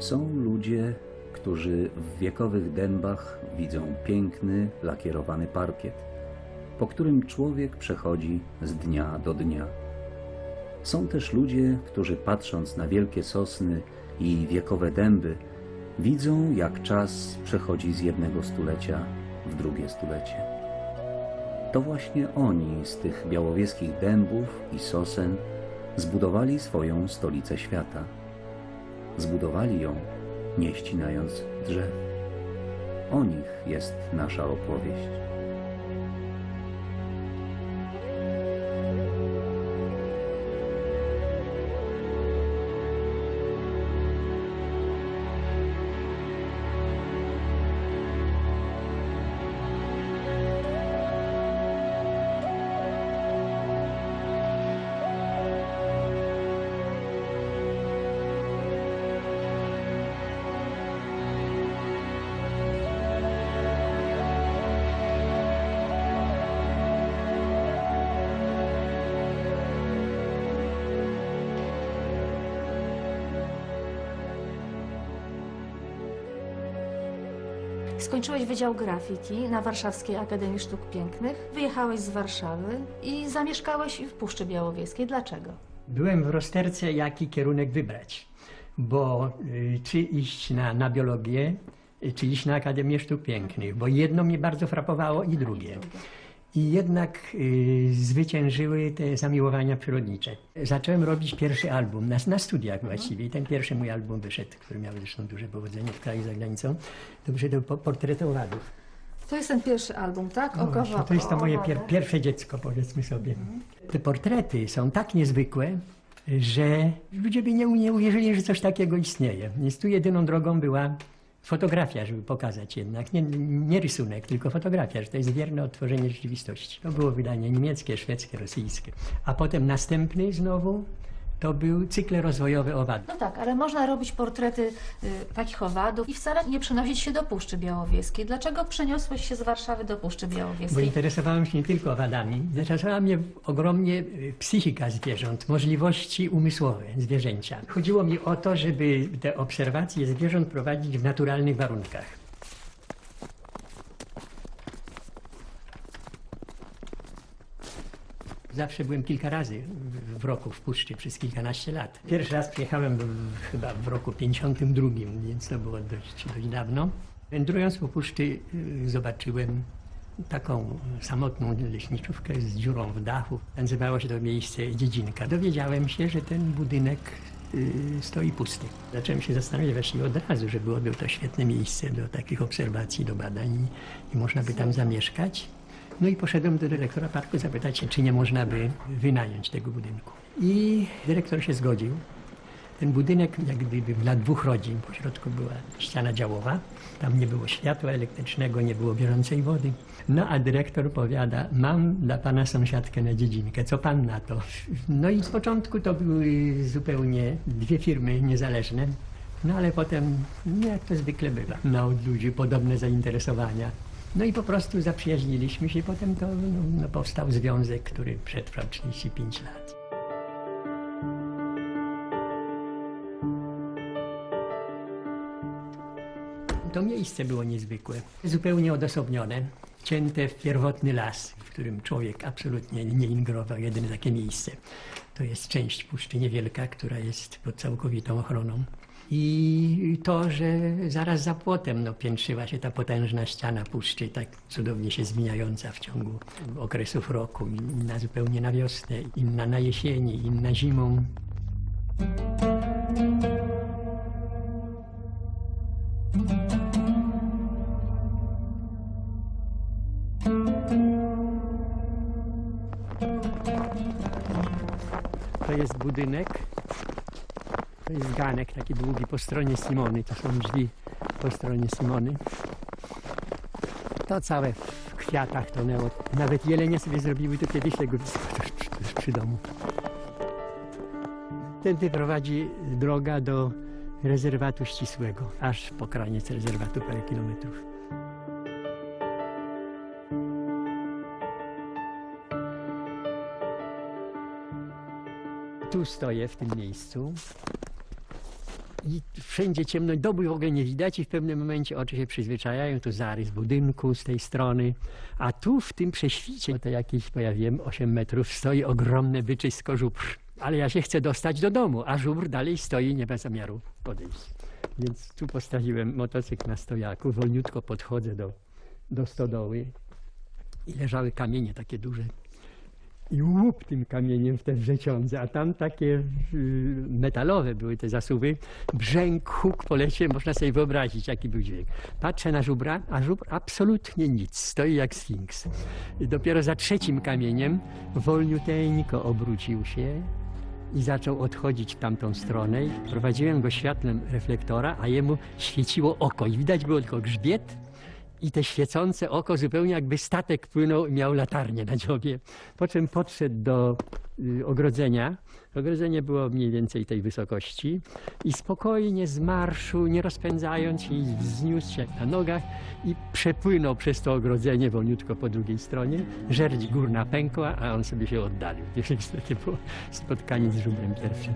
Są ludzie, którzy w wiekowych dębach widzą piękny, lakierowany parkiet, po którym człowiek przechodzi z dnia do dnia. Są też ludzie, którzy patrząc na wielkie sosny i wiekowe dęby, widzą jak czas przechodzi z jednego stulecia w drugie stulecie. To właśnie oni z tych białowieskich dębów i sosen zbudowali swoją stolicę świata. Zbudowali ją, nie ścinając drzew. O nich jest nasza opowieść. Skończyłeś Wydział Grafiki na Warszawskiej Akademii Sztuk Pięknych, wyjechałeś z Warszawy i zamieszkałeś w Puszczy Białowieskiej. Dlaczego? Byłem w rozterce, jaki kierunek wybrać, bo y, czy iść na, na biologię, y, czy iść na Akademię Sztuk Pięknych, bo jedno mnie bardzo frapowało i drugie. I jednak y, zwyciężyły te zamiłowania przyrodnicze. Zacząłem robić pierwszy album, na, na studiach właściwie. I ten pierwszy mój album wyszedł, który miał zresztą duże powodzenie w kraju i za granicą. To wyszedł po, portret owadów. To jest ten pierwszy album, tak? No właśnie, to jest to moje pier, pierwsze dziecko, powiedzmy sobie. Te portrety są tak niezwykłe, że ludzie by nie, nie uwierzyli, że coś takiego istnieje. Więc tu jedyną drogą była fotografia, żeby pokazać jednak. Nie, nie rysunek, tylko fotografia, że to jest wierne odtworzenie rzeczywistości. To było wydanie niemieckie, szwedzkie, rosyjskie. A potem następny znowu to był cykle rozwojowe owadów. No tak, ale można robić portrety y, takich owadów i wcale nie przenosić się do Puszczy Białowieskiej. Dlaczego przeniosłeś się z Warszawy do Puszczy Bo Białowieskiej? interesowałem się nie tylko owadami, zainteresowała mnie ogromnie y, psychika zwierząt, możliwości umysłowe zwierzęcia. Chodziło mi o to, żeby te obserwacje zwierząt prowadzić w naturalnych warunkach. Zawsze byłem kilka razy w- roku w Puszczy przez kilkanaście lat. Pierwszy raz przyjechałem w, chyba w roku 52, więc to było dość, dość dawno. Wędrując po Puszczy y, zobaczyłem taką samotną leśniczówkę z dziurą w dachu. Nazywało się to miejsce Dziedzinka. Dowiedziałem się, że ten budynek y, stoi pusty. Zacząłem się zastanawiać właściwie od razu, że byłoby to świetne miejsce do takich obserwacji, do badań i można by tam zamieszkać. No i poszedłem do dyrektora parku zapytać się, czy nie można by wynająć tego budynku. I dyrektor się zgodził. Ten budynek jak gdyby dla dwóch rodzin. Po środku była ściana działowa. Tam nie było światła elektrycznego, nie było bieżącej wody. No a dyrektor powiada, mam dla pana sąsiadkę na dziedzinkę, co pan na to? No i z początku to były zupełnie dwie firmy niezależne. No ale potem, no jak to zwykle bywa, no od ludzi podobne zainteresowania. No i po prostu zaprzyjaźniliśmy się i potem to no, no, powstał związek, który przetrwał 35 lat. To miejsce było niezwykłe, zupełnie odosobnione, wcięte w pierwotny las, w którym człowiek absolutnie nie ingerował. Jedyne takie miejsce to jest część Puszczy Niewielka, która jest pod całkowitą ochroną. I to, że zaraz za płotem no, piętrzyła się ta potężna ściana puszczy, tak cudownie się zmieniająca w ciągu okresów roku. Inna zupełnie na wiosnę, inna na jesieni, inna zimą. To jest budynek. To jest ganek taki długi po stronie Simony. To są drzwi po stronie Simony. To całe w kwiatach tonęło. Nawet jelenie sobie zrobiły tu kiedyś legowisko tuż, tuż przy domu. Tędy prowadzi droga do rezerwatu ścisłego, aż po kraniec rezerwatu parę kilometrów. Tu stoję w tym miejscu. I wszędzie ciemno, dobu w ogóle nie widać i w pewnym momencie oczy się przyzwyczajają, to zarys budynku z tej strony, a tu w tym prześwicie, to jakieś, pojawiłem 8 metrów, stoi ogromne byczysko żubr. Ale ja się chcę dostać do domu, a żubr dalej stoi, nie ma zamiaru podejść. Więc tu postawiłem motocykl na stojaku, wolniutko podchodzę do, do stodoły i leżały kamienie takie duże. I łup tym kamieniem w te wrzeciądze, a tam takie y, metalowe były te zasuwy. Brzęk, huk polecie, można sobie wyobrazić, jaki był dźwięk. Patrzę na żubra, a żubr absolutnie nic, stoi jak sfinks. Dopiero za trzecim kamieniem wolniuteńko obrócił się i zaczął odchodzić w tamtą stronę. Prowadziłem go światłem reflektora, a jemu świeciło oko i widać było tylko grzbiet i te świecące oko zupełnie jakby statek płynął i miał latarnię na dziobie. Po czym podszedł do y, ogrodzenia. Ogrodzenie było mniej więcej tej wysokości i spokojnie z marszu, nie rozpędzając się, wzniósł się na nogach i przepłynął przez to ogrodzenie wolniutko po drugiej stronie. Żerdź górna pękła, a on sobie się oddalił. To niestety było spotkanie z żubrem pierwszym.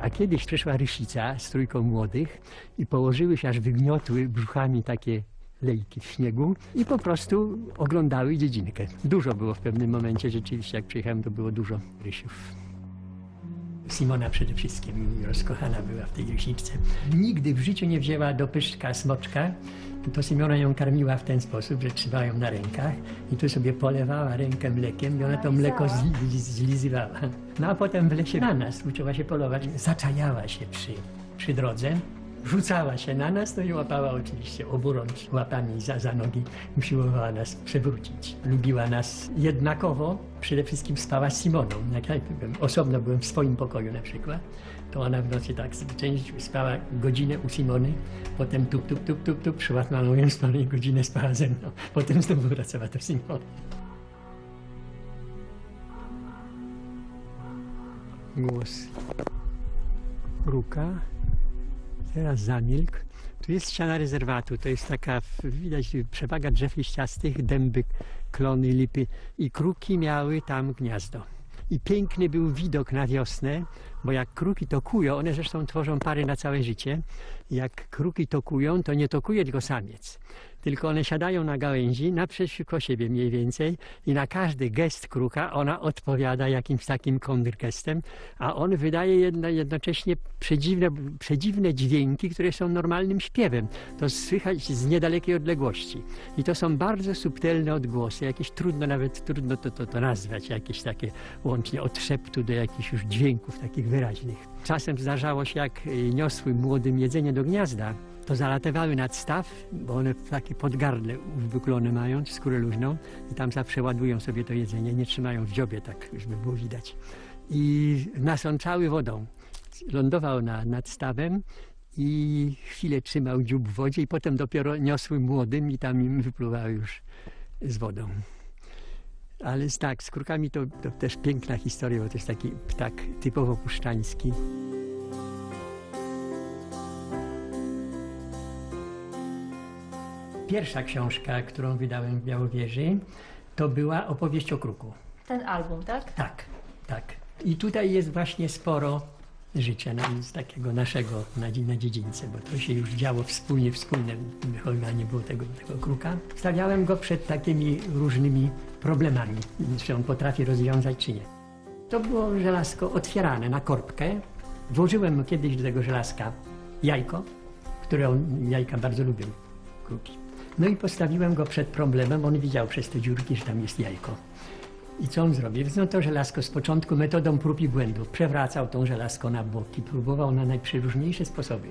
A kiedyś przyszła rysica z trójką młodych i położyły się, aż wygniotły brzuchami takie lejki w śniegu i po prostu oglądały dziedzinkę. Dużo było w pewnym momencie, rzeczywiście jak przyjechałem, to było dużo rysiów. Simona przede wszystkim rozkochana była w tej rysiczce. Nigdy w życiu nie wzięła do pyszczka smoczka. To Simona ją karmiła w ten sposób, że trzymała ją na rękach i tu sobie polewała rękę mlekiem i ona to mleko zli- zlizywała. No a potem w lesie na nas uczyła się polować. Zaczajała się przy, przy drodze. Rzucała się na nas, no i łapała oczywiście oburącz łapami za, za nogi. Usiłowała nas przewrócić. Lubiła nas jednakowo. Przede wszystkim spała z Simoną. Jak ja byłem, osobno byłem w swoim pokoju na przykład, to ona w nocy tak część spała godzinę u Simony, potem tup, tup, tup, tup, tup, przyszła na moją stronę i godzinę spała ze mną. Potem znowu wracała do Simony. Głos Ruka. Teraz zamilkł. Tu jest ściana rezerwatu. To jest taka, widać przewaga drzew liściastych, dęby, klony, lipy. I kruki miały tam gniazdo. I piękny był widok na wiosnę, bo jak kruki tokują, one zresztą tworzą pary na całe życie. Jak kruki tokują, to nie tokuje tylko samiec. Tylko one siadają na gałęzi naprzeciwko siebie mniej więcej i na każdy gest kruka ona odpowiada jakimś takim kontrgestem, a on wydaje jedno, jednocześnie przedziwne, przedziwne dźwięki, które są normalnym śpiewem. To słychać z niedalekiej odległości. I to są bardzo subtelne odgłosy, jakieś trudno nawet trudno to, to, to nazwać, jakieś takie łącznie od szeptu do jakichś już dźwięków takich wyraźnych. Czasem zdarzało się, jak y, niosły młodym jedzenie do gniazda, to zalatywały nad staw, bo one takie podgardle uwyklone mają, skórę luźną i tam zawsze ładują sobie to jedzenie, nie trzymają w dziobie tak, żeby było widać. I nasączały wodą. Lądował na, nad stawem i chwilę trzymał dziób w wodzie i potem dopiero niosły młodym i tam im wypływały już z wodą. Ale tak, z krukami to, to też piękna historia, bo to jest taki ptak typowo puszczański. Pierwsza książka, którą wydałem w Białowieży, to była opowieść o kruku. Ten album, tak? Tak, tak. I tutaj jest właśnie sporo życia no, z takiego naszego na, na dziedzińce, bo to się już działo wspólnie, wspólne wychowywanie było tego, tego kruka. Stawiałem go przed takimi różnymi problemami, czy on potrafi rozwiązać, czy nie. To było żelazko otwierane na korbkę. Włożyłem kiedyś do tego żelazka jajko, które on, jajka bardzo lubią, kruki. No i postawiłem go przed problemem, on widział przez te dziurki, że tam jest jajko. I co on zrobił? No to żelazko z początku metodą prób i błędów przewracał tą żelazko na boki, próbował na najprzeróżniejsze sposoby.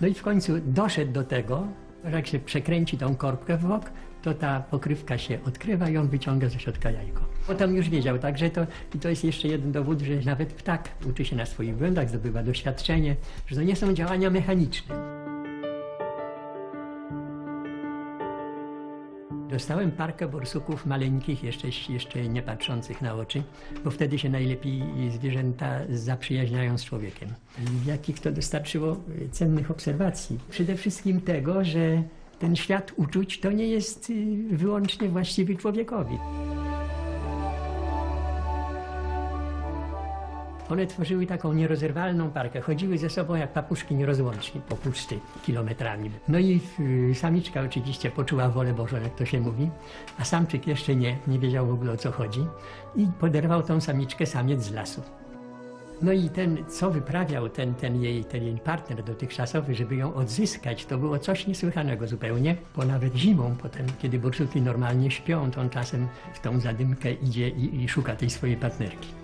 No i w końcu doszedł do tego, że jak się przekręci tą korbkę w bok, to ta pokrywka się odkrywa i on wyciąga ze środka jajko. Potem już wiedział, także to, i to jest jeszcze jeden dowód, że nawet ptak uczy się na swoich błędach, zdobywa doświadczenie, że to nie są działania mechaniczne. Dostałem parkę borsuków maleńkich, jeszcze, jeszcze nie patrzących na oczy, bo wtedy się najlepiej zwierzęta zaprzyjaźniają z człowiekiem. Jakich to dostarczyło y, cennych obserwacji? Przede wszystkim tego, że ten świat uczuć to nie jest y, wyłącznie właściwy człowiekowi. One tworzyły taką nierozerwalną parkę. Chodziły ze sobą jak papuszki nierozłącznie po puszczy kilometrami. No i y, samiczka oczywiście poczuła wolę Bożą, jak to się mówi, a samczyk jeszcze nie, nie wiedział w ogóle o co chodzi i poderwał tą samiczkę samiec z lasu. No i ten, co wyprawiał ten, ten, jej, ten jej partner dotychczasowy, żeby ją odzyskać, to było coś niesłychanego zupełnie, bo nawet zimą potem, kiedy borsuki normalnie śpią, to on czasem w tą zadymkę idzie i, i szuka tej swojej partnerki.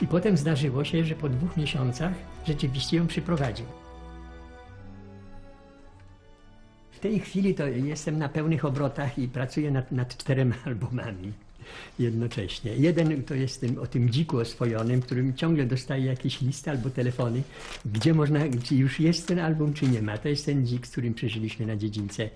I potem zdarzyło się, że po dwóch miesiącach rzeczywiście ją przyprowadził. W tej chwili to jestem na pełnych obrotach i pracuję nad, nad czterema albumami jednocześnie. Jeden to jest tym, o tym dziku oswojonym, którym ciągle dostaję jakieś listy albo telefony, gdzie można, czy już jest ten album, czy nie ma. To jest ten dzik, z którym przeżyliśmy na dziedzińce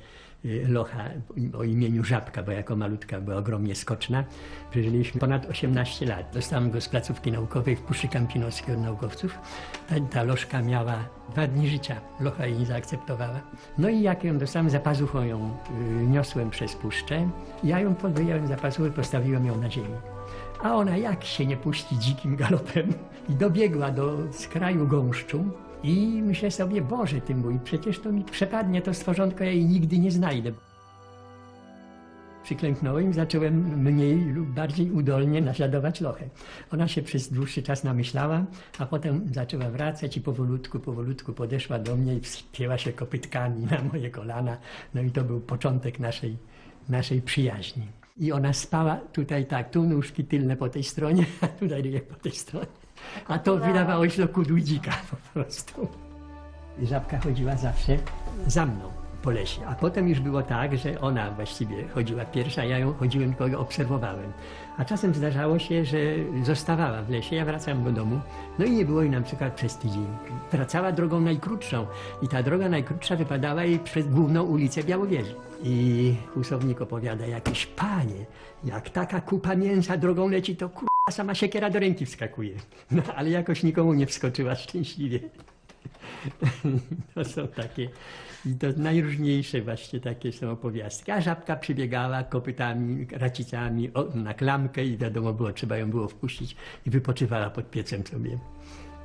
Locha o imieniu Żabka, bo jako malutka była ogromnie skoczna. Przeżyliśmy ponad 18 lat. Dostałem go z placówki naukowej w Puszczy Kampinoskiej od naukowców. Ta, ta miała dwa dni życia. Locha jej nie zaakceptowała. No i jak ją dostałem za pazuchą, ją y, niosłem przez puszczę. Ja ją wyjąłem za pazuchę, postawiłem ją na ziemi. A ona jak się nie puści dzikim galopem i dobiegła do skraju gąszczu i myślę sobie, Boże ty mój, przecież to mi przepadnie to stworzonko, ja jej nigdy nie znajdę. Przyklęknąłem i zacząłem mniej lub bardziej udolnie naśladować lochę. Ona się przez dłuższy czas namyślała, a potem zaczęła wracać i powolutku, powolutku podeszła do mnie i wspięła się kopytkami na moje kolana. No i to był początek naszej, naszej przyjaźni. I ona spała tutaj tak, tu nóżki tylne po tej stronie, a tutaj ryje po tej stronie. A to wydawało się do kudły dzika po prostu. I Żabka chodziła zawsze za mną po lesie. A potem już było tak, że ona właściwie chodziła pierwsza, ja ją chodziłem, tylko ją obserwowałem. A czasem zdarzało się, że zostawała w lesie, ja wracałem do domu, no i nie było jej na przykład przez tydzień. Wracała drogą najkrótszą i ta droga najkrótsza wypadała jej przez główną ulicę Białowieży. I kłusownik opowiada, jakieś panie, jak taka kupa mięsa drogą leci, to kurwa sama siekiera do ręki wskakuje. No ale jakoś nikomu nie wskoczyła szczęśliwie. To są takie, to najróżniejsze właśnie takie są opowiastki. A żabka przybiegała kopytami, racicami na klamkę i wiadomo było, trzeba ją było wpuścić i wypoczywała pod piecem sobie.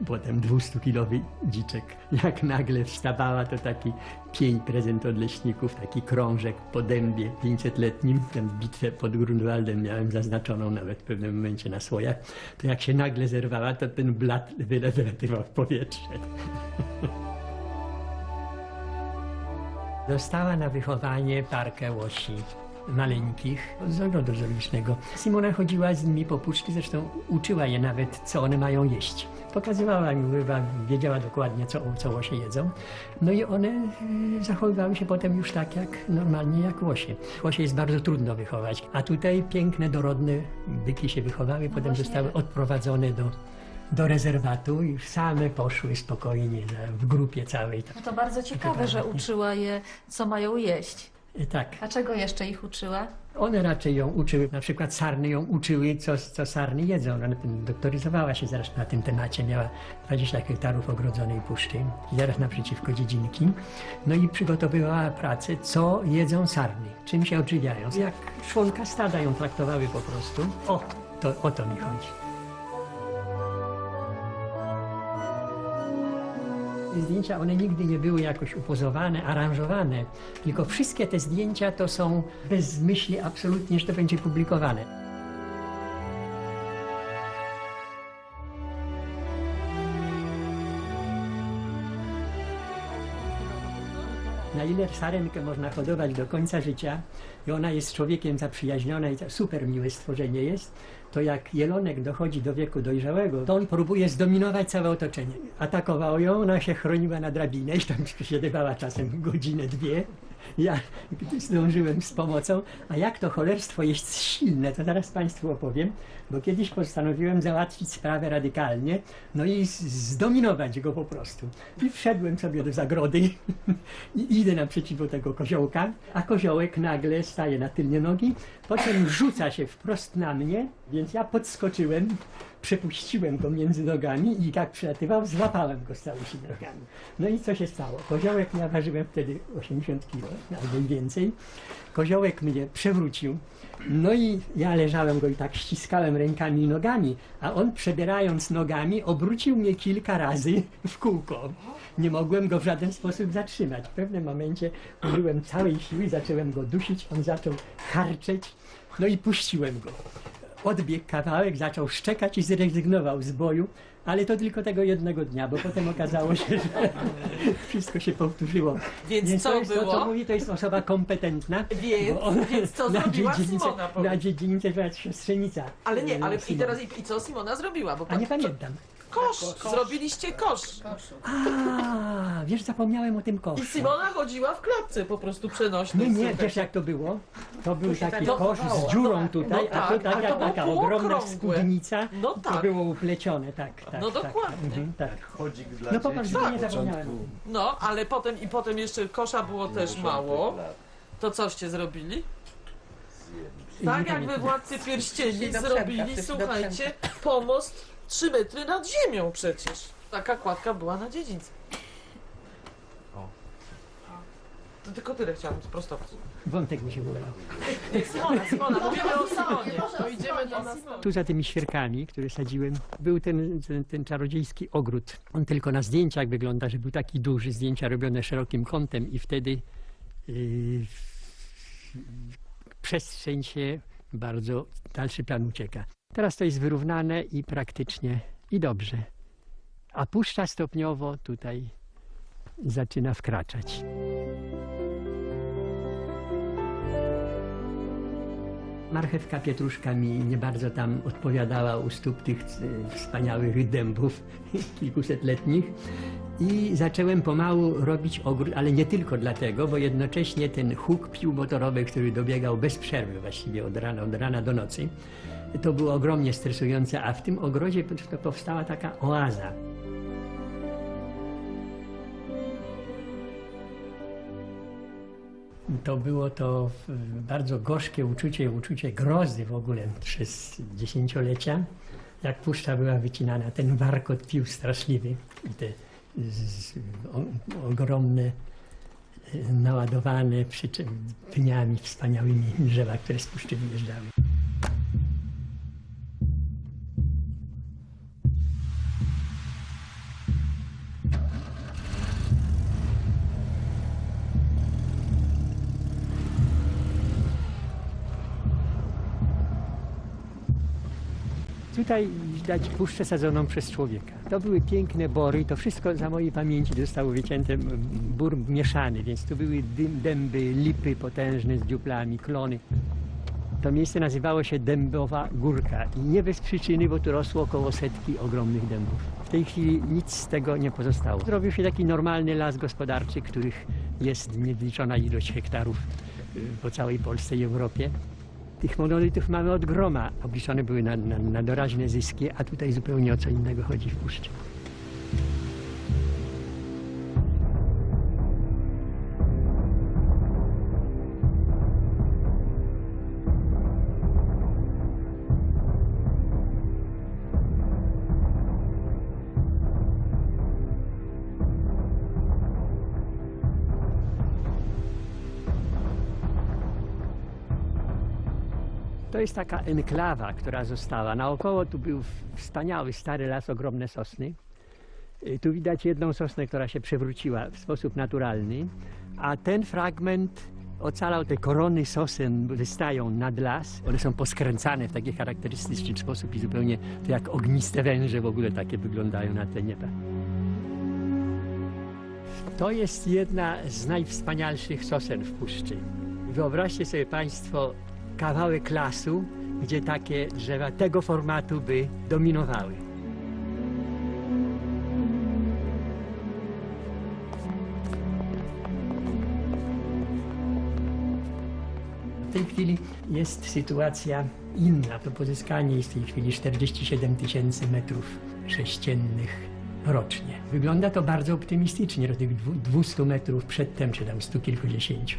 Potem 200-kilowy dziczek, jak nagle wstawała, to taki pień prezent od leśników, taki krążek po dębie 500-letnim. Tę bitwę pod Grunwaldem miałem zaznaczoną nawet w pewnym momencie na słojach. To jak się nagle zerwała, to ten blat wylatywał w powietrze. Dostała na wychowanie parkę łosi maleńkich z ogrodu zoologicznego. Simona chodziła z nimi po puszki, zresztą uczyła je nawet, co one mają jeść. Pokazywała mi, chyba wiedziała dokładnie, co, co łosie jedzą. No i one e, zachowywały się potem już tak, jak normalnie jak łosie. Łosie jest bardzo trudno wychować, a tutaj piękne, dorodne byki się wychowały, potem właśnie. zostały odprowadzone do, do rezerwatu i same poszły spokojnie za- w grupie całej. No to bardzo ciekawe, że uczyła je, co mają jeść. Tak. A czego jeszcze ich uczyła? One raczej ją uczyły, na przykład sarny ją uczyły, co, co sarny jedzą. Ona doktoryzowała się zaraz na tym temacie, miała 20 hektarów ogrodzonej puszczy, zaraz naprzeciwko dziedzinki. No i przygotowywała pracę, co jedzą sarny, czym się odżywiają. Jak członka stada ją traktowały po prostu. O, to, o to mi chodzi. Zdjęcia, one nigdy nie były jakoś upozowane, aranżowane, tylko wszystkie te zdjęcia to są bez myśli absolutnie, że to będzie publikowane. Na ile sarenkę można hodować do końca życia i ona jest człowiekiem zaprzyjaźniona i super miłe stworzenie jest, to jak jelonek dochodzi do wieku dojrzałego, to on próbuje zdominować całe otoczenie. Atakował ją, ona się chroniła na drabinę i tam siedywała czasem godzinę, dwie. Ja zdążyłem z pomocą, a jak to cholerstwo jest silne, to zaraz Państwu opowiem, bo kiedyś postanowiłem załatwić sprawę radykalnie, no i zdominować go po prostu. I wszedłem sobie do zagrody i idę naprzeciwko tego koziołka, a koziołek nagle staje na tylnie nogi, potem rzuca się wprost na mnie, więc ja podskoczyłem, przepuściłem go między nogami i jak przelatywał, złapałem go z całymi nogami. No i co się stało? Koziołek, ja ważyłem wtedy 80 kg albo więcej. Koziołek mnie przewrócił. No i ja leżałem go i tak ściskałem rękami i nogami, a on przebierając nogami obrócił mnie kilka razy w kółko. Nie mogłem go w żaden sposób zatrzymać. W pewnym momencie użyłem całej siły, zacząłem go dusić, on zaczął harczeć, no i puściłem go. Odbiegł kawałek, zaczął szczekać i zrezygnował z boju, ale to tylko tego jednego dnia, bo potem okazało się, że wszystko się powtórzyło. Więc co to jest, To, było? co mówi, to jest osoba kompetentna. Więc- ona więc co na zrobiła dziedzińce, Simona, powiedz? Na dziedzińce była siostrzenica. Ale nie, ale i teraz i, i co Simona zrobiła? Bo A nie pan- pamiętam. Kosz, zrobiliście kosz. A, wiesz, zapomniałem o tym I koszu. Simona chodziła w klatce po prostu przenośnej. Nie, nie, słuchaj. wiesz jak to było? To był taki tak kosz z dziurą tutaj, No a tak, to taka, a to było taka ogromna półokrągłe. spódnica. No To tak. było uplecione, tak, tak. No tak, dokładnie. Tak, mhm, tak. Chodzik dla No popatrz, dzieci że na nie zapomniałem. początku No, ale potem i potem jeszcze kosza było też mało. lat. To coście zrobili? I Tak nie jak we. Władcy Pierścieni do zrobili, do słuchajcie, pomost 3 metry nad ziemią przecież. Taka kładka była na dziedzińcu. O. To tylko tyle chciałam sprostować. Wątek mi się urwał. Simona, Simona, mówimy o Simonie. To idziemy do nas. Tu za tymi świerkami, które sadziłem, był ten, ten, ten czarodziejski ogród. On tylko na zdjęciach wygląda, że był taki duży, zdjęcia robione szerokim kątem i wtedy yy, przestrzeń się bardzo, dalszy plan ucieka. Teraz to jest wyrównane i praktycznie i dobrze. A puszcza stopniowo tutaj zaczyna wkraczać. Marchewka pietruszka mi nie bardzo tam odpowiadała u stóp tych wspaniałych dębów kilkusetletnich. I zacząłem pomału robić ogród, ale nie tylko dlatego, bo jednocześnie ten huk pił motorowy, który dobiegał bez przerwy właściwie od rana, od rana do nocy, to było ogromnie stresujące, a w tym ogrodzie powstała taka oaza. To było to bardzo gorzkie uczucie, uczucie grozy w ogóle przez dziesięciolecia. Jak puszcza była wycinana, ten warkot pił straszliwy i te z, o, ogromne, e, naładowane przyczy- pniami wspaniałymi drzewa, które z puszczy wyjeżdżały. Tutaj widać puszczę sadzoną przez człowieka. To były piękne bory, to wszystko za mojej pamięci zostało wycięte, bór mieszany, więc tu były dym, dęby, lipy potężne z dziuplami, klony. To miejsce nazywało się Dębowa Górka i nie bez przyczyny, bo tu rosło około setki ogromnych dębów. W tej chwili nic z tego nie pozostało. Zrobił się taki normalny las gospodarczy, których jest niezliczona ilość hektarów y, po całej Polsce i Europie. Tych monolitów mamy od groma. Obliczone były na, na, na doraźne zyski, a tutaj zupełnie o co innego chodzi w puszczy. To jest taka enklawa, która została. Naokoło tu był wspaniały stary las, ogromne sosny. Tu widać jedną sosnę, która się przewróciła w sposób naturalny, a ten fragment ocalał, te korony sosen wystają nad las. One są poskręcane w taki charakterystyczny sposób i zupełnie to jak ogniste węże w ogóle takie wyglądają na tle nieba. To jest jedna z najwspanialszych sosen w puszczy. Wyobraźcie sobie Państwo kawałek lasu, gdzie takie drzewa tego formatu by dominowały. W tej chwili jest sytuacja inna. To pozyskanie jest w tej chwili 47 tysięcy metrów sześciennych rocznie. Wygląda to bardzo optymistycznie do tych dwu- 200 metrów przedtem, czy tam stu kilkudziesięciu.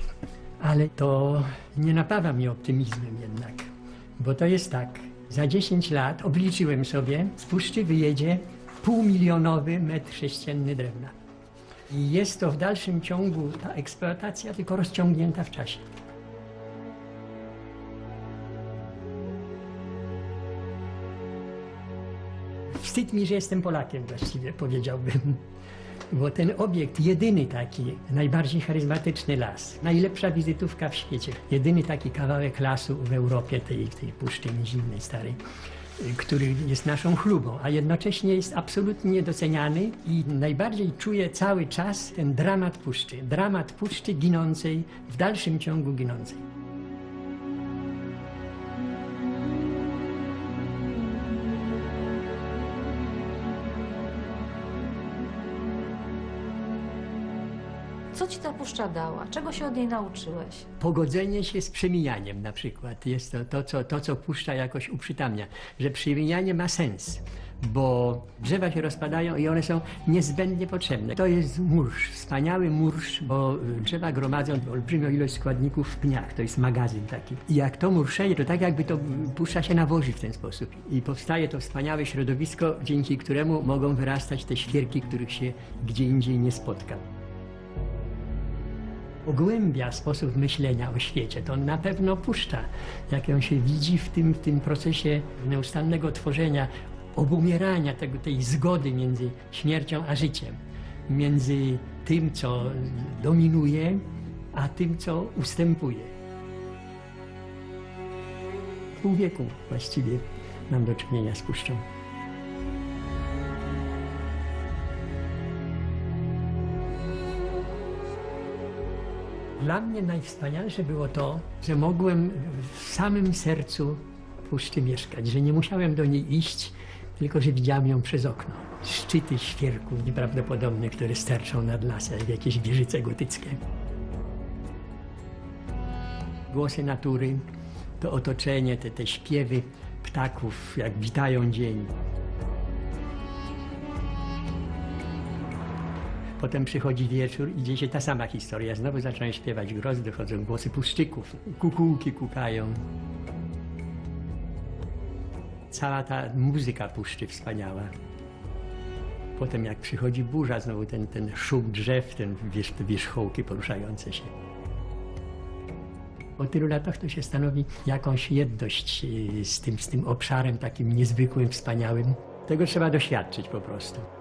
Ale to nie napawa mnie optymizmem jednak, bo to jest tak, Za 10 lat obliczyłem sobie, z puszczy wyjedzie półmilionowy metr sześcienny drewna. I jest to w dalszym ciągu ta eksploatacja tylko rozciągnięta w czasie. Wstyd mi, że jestem Polakiem właściwie, powiedziałbym. Bo ten obiekt, jedyny taki, najbardziej charyzmatyczny las, najlepsza wizytówka w świecie, jedyny taki kawałek lasu w Europie, tej, tej Puszczy Nizimnej Starej, który jest naszą chlubą, a jednocześnie jest absolutnie niedoceniany i najbardziej czuję cały czas ten dramat puszczy. Dramat puszczy ginącej, w dalszym ciągu ginącej. Dała? Czego się od niej nauczyłeś? Pogodzenie się z przemijaniem na przykład. Jest to to, co, to, co puszcza jakoś uprzytamnia. Że przemienianie ma sens, bo drzewa się rozpadają i one są niezbędnie potrzebne. To jest mursz, wspaniały mursz, bo drzewa gromadzą olbrzymią ilość składników w pniach. To jest magazyn taki. I jak to murszenie, to tak jakby to puszcza się nawozi w ten sposób. I powstaje to wspaniałe środowisko, dzięki któremu mogą wyrastać te świerki, których się gdzie indziej nie spotka pogłębia sposób myślenia o świecie, to na pewno puszcza, jak ją się widzi w tym, w tym procesie nieustannego tworzenia, obumierania tego, tej zgody między śmiercią a życiem, między tym, co dominuje, a tym, co ustępuje. Pół wieku właściwie mam do czynienia z puszczą. Dla mnie najwspanialsze było to, że mogłem w samym sercu puszczy mieszkać, że nie musiałem do niej iść, tylko że widziałem ją przez okno. Szczyty świerków nieprawdopodobne, które sterczą nad lasem, jak jakieś wieżyce gotyckie. Głosy natury, to otoczenie, te, te śpiewy ptaków, jak witają dzień. Potem przychodzi wieczór i dzieje się ta sama historia. Znowu zaczynają śpiewać grozdy, dochodzą głosy puszczyków, kukułki kukają. Cała ta muzyka puszczy wspaniała. Potem jak przychodzi burza, znowu ten, ten szum drzew, ten wierzch, wierzchołki poruszające się. Po tylu latach to się stanowi jakąś jedność y, z tym, z tym obszarem takim niezwykłym, wspaniałym. Tego trzeba doświadczyć po prostu.